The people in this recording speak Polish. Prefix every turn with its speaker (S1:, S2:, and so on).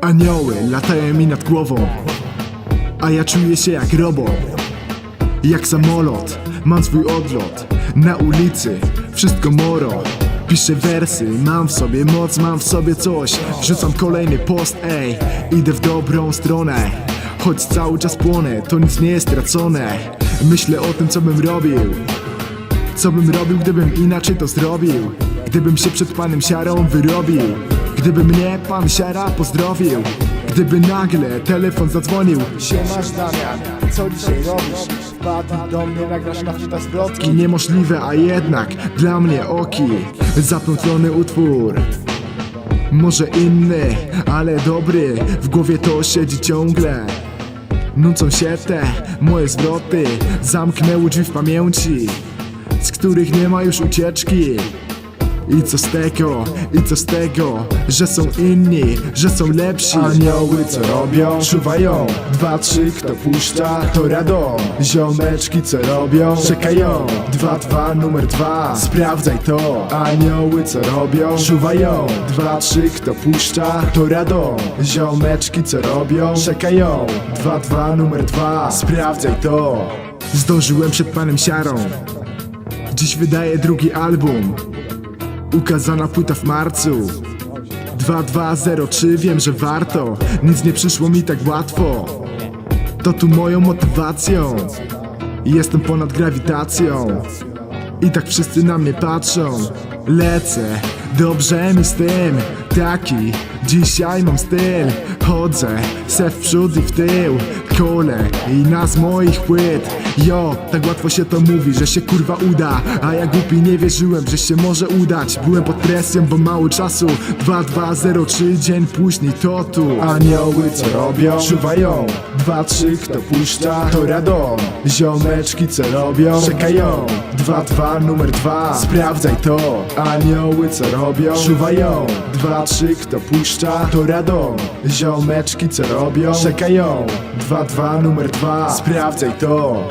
S1: Anioły latają mi nad głową A ja czuję się jak robot Jak samolot, mam swój odlot Na ulicy, wszystko moro. Piszę wersy, mam w sobie moc, mam w sobie coś. Wrzucam kolejny post, ej Idę w dobrą stronę. Choć cały czas płonę, to nic nie jest stracone. Myślę o tym co bym robił. Co bym robił, gdybym inaczej to zrobił? Gdybym się przed panem Siarą wyrobił Gdyby mnie pan Siara pozdrowił Gdyby nagle telefon zadzwonił.
S2: Siemasz Damian, co dzisiaj robisz? Wpadł do mnie, nagrasz na fita zwrotki.
S1: Niemożliwe, a jednak dla mnie oki. Zaplątlony utwór. Może inny, ale dobry. W głowie to siedzi ciągle. Nucą się te moje zwroty. Zamknęły drzwi w pamięci Z których nie ma już ucieczki i co z tego, i co z tego, że są inni, że są lepsi. Anioły co robią? Czuwają. Dwa, trzy, kto puszcza, to radą. Ziomeczki co robią? Czekają. Dwa, dwa, numer dwa. Sprawdzaj to. Anioły co robią? Czuwają. Dwa, trzy, kto puszcza, to radą. Ziomeczki co robią? Czekają. Dwa, dwa, numer dwa. Sprawdzaj to. Zdążyłem przed panem Siarą. Dziś wydaje drugi album Ukazana płyta w marcu. 2203 wiem, że warto. Nic nie przyszło mi tak łatwo. To tu moją motywacją. Jestem ponad grawitacją. I tak wszyscy na mnie patrzą. Lecę, dobrze mi z tym. Taki, dzisiaj mam styl. Chodzę, se w przód i w tył. Kole i nas moich płyt. Jo, tak łatwo się to mówi, że się kurwa uda. A ja głupi nie wierzyłem, że się może udać. Byłem pod presją, bo mało czasu. 2203 dzień później to tu. Anioły co robią? Czuwają. 2-3 kto puszcza? To radą. Ziomeczki co robią? Czekają. 2-2 numer 2 Sprawdzaj to. Anioły co robią? Czuwają. 2-3 kto puszcza? To radą Ziomeczki co robią? Czekają. 2-2 numer 2 Sprawdzaj to